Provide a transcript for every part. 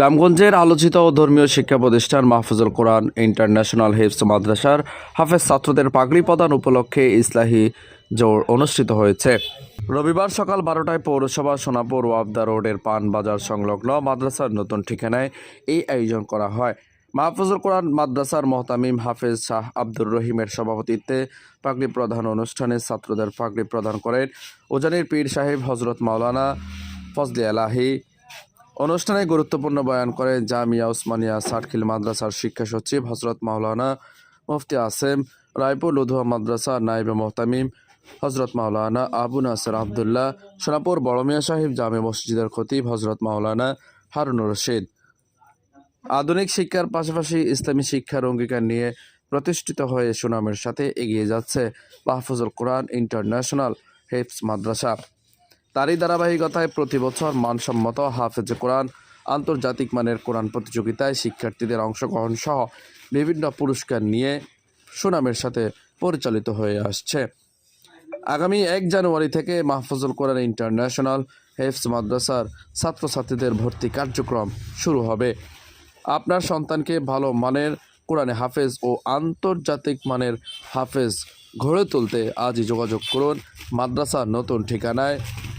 রামগঞ্জের আলোচিত ও ধর্মীয় শিক্ষা প্রতিষ্ঠান মাহফুজুল কোরআন ইন্টারন্যাশনাল হিফস মাদ্রাসার হাফেজ ছাত্রদের পাগড়ি প্রদান উপলক্ষে ইসলাহি জোর অনুষ্ঠিত হয়েছে। রবিবার সকাল বারোটায় পৌরসভা সোনাপুর ওয়াবদা রোডের পান বাজার সংলগ্ন মাদ্রাসার নতুন ঠিকানায় এই আয়োজন করা হয়। মাহফুজুল কোরআন মাদ্রাসার মহতামিম হাফেজ শাহ আব্দুর রহিমের সভাপতিত্বে পাগড়ি প্রধান অনুষ্ঠানে ছাত্রদের পাগড়ি প্রদান করেন। উজানির পীর সাহেব হজরত মাওলানা ফজলে আলাহি অনুষ্ঠানে গুরুত্বপূর্ণ বয়ান করেন জামিয়া উসমানিয়া সাটখিল মাদ্রাসার শিক্ষা সচিব হজরত মাওলানা মুফতি আসেম রায়পুর লুধুয়া মাদ্রাসা নাইবে মোহতামিম হজরত মাওলানা আবু নাসর আবদুল্লাহ, সোনাপুর বড়মিয়া সাহিব জামে মসজিদের খতিব হজরত মাওলানা হারুনুর রশিদ। আধুনিক শিক্ষার পাশাপাশি ইসলামী শিক্ষার অঙ্গীকার নিয়ে প্রতিষ্ঠিত হয়ে সুনামের সাথে এগিয়ে যাচ্ছে মাহফুজুল কোরআন ইন্টারন্যাশনাল হেফস মাদ্রাসা। তারই ধারাবাহিকতায় প্রতি বছর মানসম্মত হাফেজে কোরআন, আন্তর্জাতিক মানের কোরআন প্রতিযোগিতায় শিক্ষার্থীদের অংশগ্রহণ সহ বিভিন্ন পুরস্কার নিয়ে সুনামের সাথে পরিচালিত হয়ে আসছে। আগামী এক জানুয়ারি থেকে মাহফুজুল কোরআন ইন্টারন্যাশনাল হেফস মাদ্রাসার ছাত্রছাত্রীদের ভর্তি কার্যক্রম শুরু হবে। আপনার সন্তানকে ভালো মানের কোরআনে হাফেজ ও আন্তর্জাতিক মানের হাফেজ গড়ে তুলতে আজই যোগাযোগ করুন মাদ্রাসার নতুন ঠিকানায়।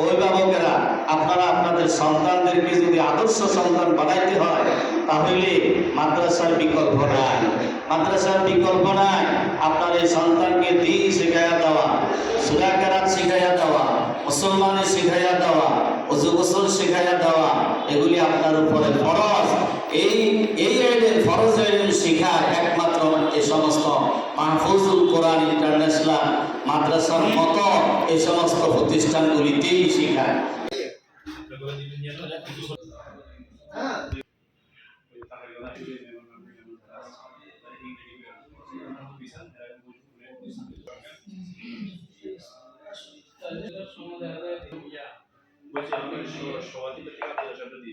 অভিভাবকেরা, আপনারা আপনাদের সন্তানদেরকে যদি আদর্শ সন্তান বানাইতে হয়, তাহলে মাদ্রাসার বিকল্প নাই। মাদ্রাসার বিকল্প নাই। আপনার এই সন্তানকে দিন শেখাইয়া দেওয়া, সুরাকারাত শিখাইয়া দেওয়া, মুসলমানের শিখাইয়া দেওয়া অজু গোসল শিখাইয়া দেওয়া, এগুলি আপনার উপরে ফরজ। এই এই আইনের ফরজ আইনের শিখা একমাত্র এই সমস্ত মাহফুজুল কোরআন ইন্টারন্যাশনাল মাদ্রাসার মতো এই সমস্ত প্রতিষ্ঠানগুলিতেই শিখায় বলছি సోవాతి పెట్టగా అప్పుడు చెప్పి